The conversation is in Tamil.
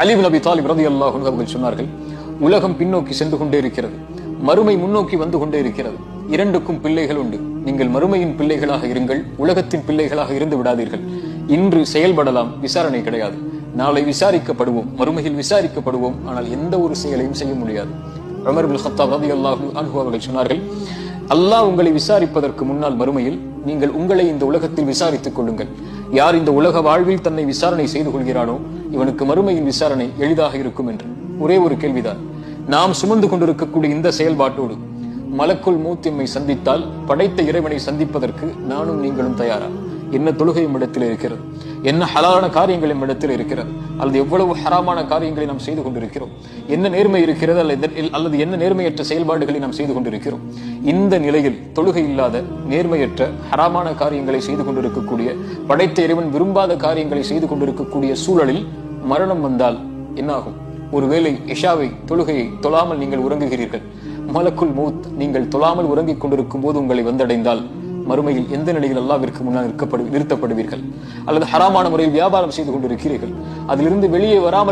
அலிபின் நபி தாலிப் ரதி அல்லாஹ் அவர்கள் சொன்னார்கள் உலகம் பின்னோக்கி சென்று கொண்டே இருக்கிறது மறுமை முன்னோக்கி வந்து கொண்டே இருக்கிறது. இரண்டுக்கும் பிள்ளைகள் உண்டு. நீங்கள் மறுமையின் பிள்ளைகளாக இருங்கள் உலகத்தின் பிள்ளைகளாக இருந்து விடாதீர்கள். இன்று செயல்படலாம் விசாரணை கிடையாது. நாளை விசாரிக்கப்படுவோம் மறுமையில் விசாரிக்கப்படுவோம் ஆனால் எந்த ஒரு செயலையும் செய்ய முடியாது. உமர் பின் ஹத்தாப் ரலியல்லாஹு அனுகு அவர்கள் சொன்னார்கள் அல்லாஹ் உங்களை விசாரிப்பதற்கு முன்னால் மறுமையில் நீங்கள் உங்களை இந்த உலகத்தில் விசாரித்துக் கொள்ளுங்கள். யார் இந்த உலக வாழ்வில் தன்னை விசாரணை செய்து கொள்கிறானோ இவனுக்கு மறுமையின் விசாரணை எளிதாக இருக்கும் என்று. ஒரே ஒரு கேள்விதான். நாம் சுமந்து கொண்டிருக்கக்கூடிய இந்த செயல்பாட்டோடு மலக்குள் மூத்திம்மை சந்தித்தால் படைத்த இறைவனை சந்திப்பதற்கு நானும் நீங்களும் தயாரா? என்ன தொழுகையும் இடத்தில் இருக்கிறது? என்ன ஹலாலான காரியங்கள் இடத்தில் இருக்கிறது? அல்லது எவ்வளவு ஹராமான காரியங்களை நாம் செய்து கொண்டிருக்கிறோம்? என்ன நேர்மை இருக்கிறது அல்லது அல்லது என்ன நேர்மையற்ற செயல்பாடுகளை நாம் செய்து கொண்டிருக்கிறோம்? இந்த நிலையில் தொழுகை இல்லாத நேர்மையற்ற ஹராமான காரியங்களை செய்து கொண்டிருக்கக்கூடிய படைத்த இறைவன் விரும்பாத காரியங்களை செய்து கொண்டிருக்கக்கூடிய சூழலில் மரணம் வந்தால் என்னாகும்? ஒருவேளை இஷாவை தொழுகையை தொழாமல் நீங்கள் உறங்குகிறீர்கள். மலக்குள் மூத் நீங்கள் தொழாமல் உறங்கிக் கொண்டிருக்கும் போது உங்களை வந்தடைந்தால் மறுமையில் எந்த நிலையில் அல்லாவிற்கு முன்னால் நிற்கப்படு நிறுத்தப்படுவீர்கள்? அல்லது ஹராமான முறையில் வியாபாரம் செய்து கொண்டிருக்கிறீர்கள்? அதிலிருந்து வெளியே வராமல்